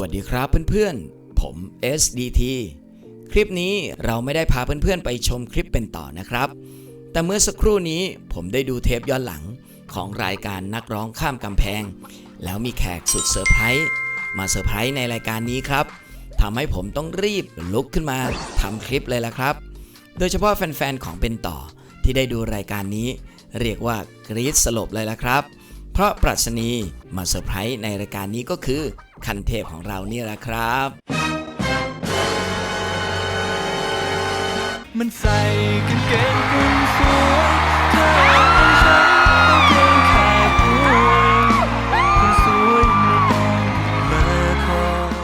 วัสดีครับเพื่อนๆ ผม SDT คลิปนี้เราไม่ได้พาเพื่อนๆไปชมคลิปเป็นต่อนะครับ แต่เมื่อสักครู่นี้ผมได้ดูเทปย้อนหลังของรายการนักร้องข้ามกำแพง แล้วมีแขกสุดเซอร์ไพรส์มาเซอร์ไพรส์ในรายการนี้ครับทำให้ผมต้องรีบลุกขึ้นมาทำคลิปเลยละครับ โดยเฉพาะแฟนๆของเป็นต่อที่ได้ดูรายการนี้ เรียกว่ากรี๊ดสลบเลยละครับ เพราะปรัชนีมาเซอร์ไพรส์ในรายการนี้ก็คือ คันเทพของเราเนี่ยแหละครับ มันใส่กางเกงกุนสวยเธอต้องใช้กางเกงขาดด้วยคนสวยไม่ต้องมาคอ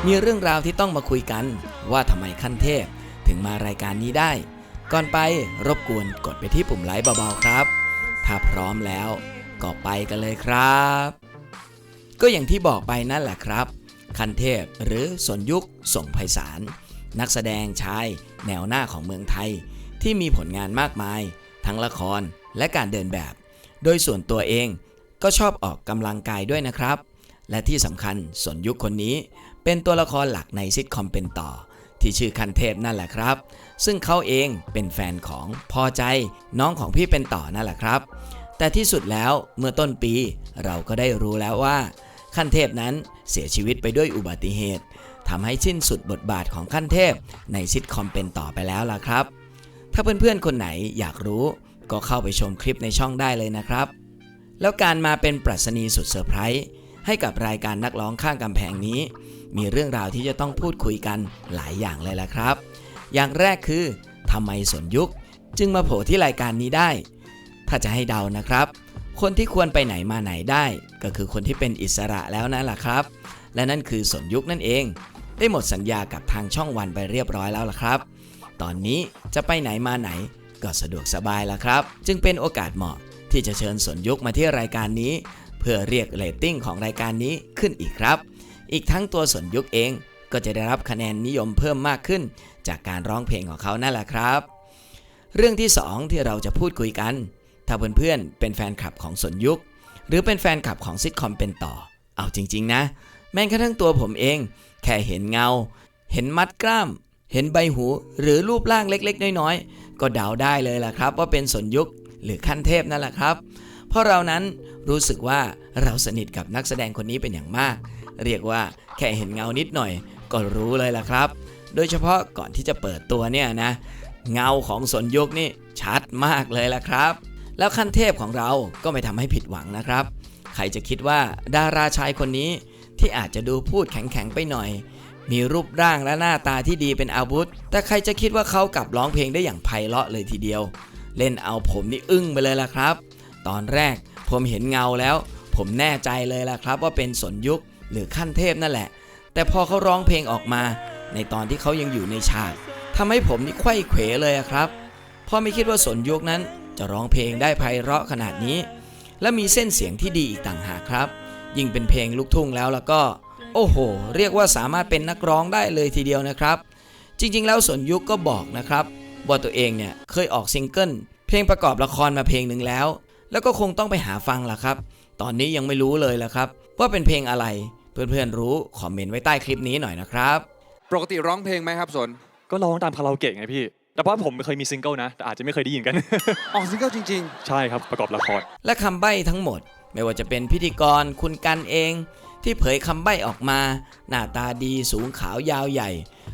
มีเรื่องราวที่ต้องมาคุยกันว่าทำไมขั้นเทพถึงมารายการนี้ได้ ก่อนไปรบกวนกดไปที่ปุ่มไลค์เบาๆครับ ถ้าพร้อมแล้วก็ไปกันเลยครับ ก็อย่างที่บอกไปนั่นแหละครับ คันเทพ หรือสนยุคส่งไพศาล นักแสดงชายแนวหน้าของเมืองไทย ที่มีผลงานมากมาย ทั้งละครและการเดินแบบ โดยส่วนตัวเองก็ชอบออกกำลังกายด้วยนะครับ และที่สำคัญสนยุคคนนี้ เป็นตัวละครหลักในซิทคอมเป็นต่อ ที่ชื่อคันเทพนั่นแหละครับ ซึ่งเขาเองเป็นแฟนของพอใจน้องของพี่เป็นต่อนั่นแหละครับ แต่ที่สุดแล้วเมื่อต้นปีเราก็ได้รู้แล้วว่า ขั้นเทพนั้นเสียชีวิตไปด้วยอุบัติเหตุทำให้สิ้นสุดบทบาทของขั้นเทพในซิทคอมเป็นต่อไปแล้วล่ะครับ ถ้าเพื่อนๆคนไหนอยากรู้ก็เข้าไปชมคลิปในช่องได้เลยนะครับ แล้วการมาเป็นปรัชนีสุดเซอร์ไพรส์ให้กับรายการนักร้องข้างกำแพงนี้ มีเรื่องราวที่จะต้องพูดคุยกันหลายอย่างเลยล่ะครับ อย่างแรกคือทำไมสนยุคจึงมาโผล่ที่รายการนี้ได้ ถ้าจะให้เดานะครับ คนที่ควรไปไหนมาไหนได้ ก็คือคนที่เป็นอิสระแล้วนั่นแหละครับ และนั่นคือสนยุคนั่นเอง ได้หมดสัญญากับทางช่องวันไปเรียบร้อยแล้วล่ะครับ ตอนนี้จะไปไหนมาไหนก็สะดวกสบายแล้วครับ จึงเป็นโอกาสเหมาะที่จะเชิญสนยุคมาที่รายการนี้ เพื่อเรียกเรตติ้งของรายการนี้ขึ้นอีกครับ อีกทั้งตัวสนยุคเองก็จะได้รับคะแนนนิยมเพิ่มมากขึ้น จากการร้องเพลงของเขานั่นแหละครับ เรื่องที่ 2 ที่เราจะพูดคุยกัน ถ้าเพื่อนๆเป็นแฟนคลับของสนยุค หรือเป็นแฟนคลับของซิทคอมเป็นต่อ เอาจริงๆนะ แม้กระทั่งตัวผมเอง แค่เห็นเงา เห็นมัดกล้าม เห็นใบหูหรือรูปร่างเล็กๆ น้อยๆ ก็เดาได้เลยล่ะครับ ว่าเป็นสนยุคหรือขั้นเทพนั่นแหละครับ เพราะเรานั้นรู้สึกว่าเราสนิทกับนักแสดงคนนี้เป็นอย่างมาก เรียกว่าแค่เห็นเงานิดหน่อย ก็รู้เลยล่ะครับ โดยเฉพาะก่อนที่จะเปิดตัวเนี่ยนะ เงาของสนยุคนี่ชัดมากเลยล่ะครับ แล้วขั้นเทพของเราก็ไม่ทำให้ผิดหวังนะครับ ใครจะคิดว่าดาราชายคนนี้ที่อาจจะดูพูดแข็งๆไปหน่อย มีรูปร่างและหน้าตาที่ดีเป็นอาวุธ แต่ใครจะคิดว่าเขากลับร้องเพลงได้อย่างไพเราะเลยทีเดียว เล่นเอาผมนี่อึ้งไปเลยล่ะครับ ตอนแรกผมเห็นเงาแล้ว ผมแน่ใจเลยล่ะครับว่าเป็นสนยุคหรือขั้นเทพนั่นแหละ แต่พอเขาร้องเพลงออกมา ในตอนที่เขายังอยู่ในฉากทำให้ผมนี่ไข้เขวเลยอะครับเพราะไม่คิดว่าสนยุคนั้น จะร้องเพลงได้ไพเราะขนาดนี้ และมีเส้นเสียงที่ดีอีกต่างหากครับ ยิ่งเป็นเพลงลูกทุ่งแล้วแล้วก็ โอ้โห เรียกว่าสามารถเป็นนักร้องได้เลยทีเดียวนะครับ จริงๆ แล้วสนยุคก็บอกนะครับว่าตัวเองเนี่ยเคยออกซิงเกิลเพลงประกอบละครมาเพลงหนึ่งแล้ว แล้วก็คงต้องไปหาฟังล่ะครับ ตอนนี้ยังไม่รู้เลยละครับ ว่าเป็นเพลงอะไรเพื่อนๆรู้คอมเมนต์ไว้ใต้คลิปนี้หน่อยนะครับ ปกติร้องเพลงไหมครับสนก็ร้องตามคาราโอเกะไงพี่ แต่ว่าผมเคยมีซิงเกิลนะ แต่อาจจะไม่เคยได้ยินกัน ออกซิงเกิลจริง ใช่ครับประกอบละคร และคำใบ้ทั้งหมด ไม่ว่าจะเป็นพิธีกรคุณกันเอง ที่เผยคำใบ้ออกมา หน้าตาดีสูงขาวยาวใหญ่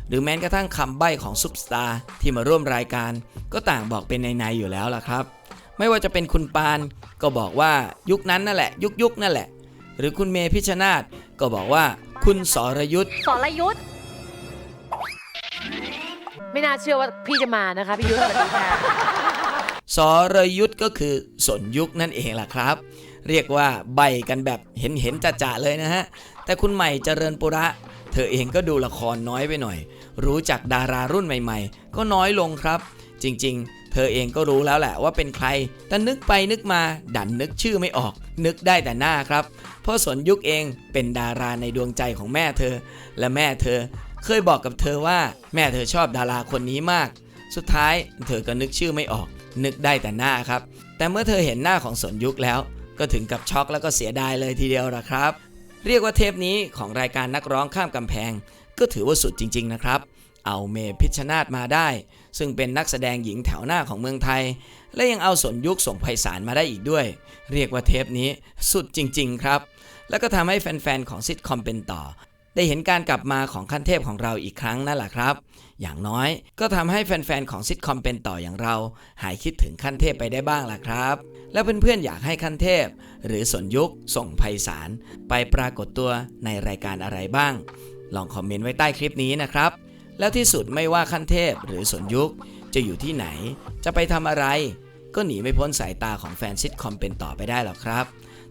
หรือแม้กระทั่งคำใบ้ของซุปสตาร์ที่มาร่วมรายการ ก็ต่างบอกเป็นในๆอยู่แล้วล่ะครับ ไม่ว่าจะเป็นคุณปานก็บอกว่ายุคนั้นนั่นแหละ ยุคยุคนั่นแหละ หรือคุณเมพิชชนาธก็บอกว่าคุณสรยุทธ สรยุทธ์ ไม่น่าเชื่อว่าพี่จะมานะคะ พี่ยุทธสวัสดีค่ะสรยุทธก็คือสนยุคนั่นเองล่ะครับ เรียกว่าใบกันแบบเห็นเห็นๆจะๆเลยนะฮะ แต่คุณใหม่เจริญปุระ เธอเองก็ดูละครน้อยไปหน่อย รู้จักดารารุ่นใหม่ๆ ก็น้อยลงครับ จริงๆ เธอเองก็รู้แล้วแหละว่าเป็นใคร แต่นึกไปนึกมาดันนึกชื่อไม่ออก นึกได้แต่หน้าครับ เพราะสนยุคเองเป็นดาราในดวงใจของแม่เธอ และแม่เธอ เคยบอกกับเธอว่าแม่เธอชอบดาราคนนี้มาก สุดท้ายเธอก็นึกชื่อไม่ออก นึกได้แต่หน้าครับ แต่เมื่อเธอเห็นหน้าของสนยุคแล้ว ก็ถึงกับช็อกแล้วก็เสียดายเลยทีเดียวละครับ เรียกว่าเทปนี้ของรายการนักร้องข้ามกำแพง ก็ถือว่าสุดจริง ๆ นะครับ เอาเมพิชนาธมาได้ ซึ่งเป็นนักแสดงหญิงแถวหน้าของเมืองไทย และยังเอาสนยุคส่งไพศาลมาได้อีกด้วย เรียกว่าเทปนี้สุดจริง ๆ ครับ แล้วก็ทำให้แฟนๆของซิทคอมเป็นต่อ ได้เห็นการกลับมาของขั้นเทพของเราอีกครั้งนั่นแหละครับ อย่างน้อยก็ทำให้แฟนๆของซิทคอมเป็นต่ออย่างเรา หายคิดถึงขั้นเทพไปได้บ้างล่ะครับ แล้วเพื่อนๆอยากให้ขั้นเทพ หรือสนยุคส่งไพศาลไปปรากฏตัวในรายการอะไรบ้าง ลองคอมเมนต์ไว้ใต้คลิปนี้นะครับ แล้วที่สุดไม่ว่าขั้นเทพหรือสนยุคจะอยู่ที่ไหน จะไปทำอะไร ก็หนีไม่พ้นสายตาของแฟนซิทคอมเป็นต่อไปได้หรอกครับ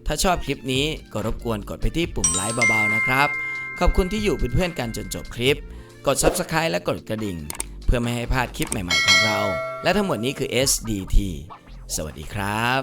ถ้าชอบคลิปนี้ก็รบกวนกดไปที่ปุ่มไลค์เบาๆนะครับ ขอบคุณที่อยู่เป็นเพื่อนกันจนจบคลิป กด Subscribe และกดกระดิ่ง เพื่อไม่ให้พลาดคลิปใหม่ๆของเรา และทั้งหมดนี้คือ SDT สวัสดีครับ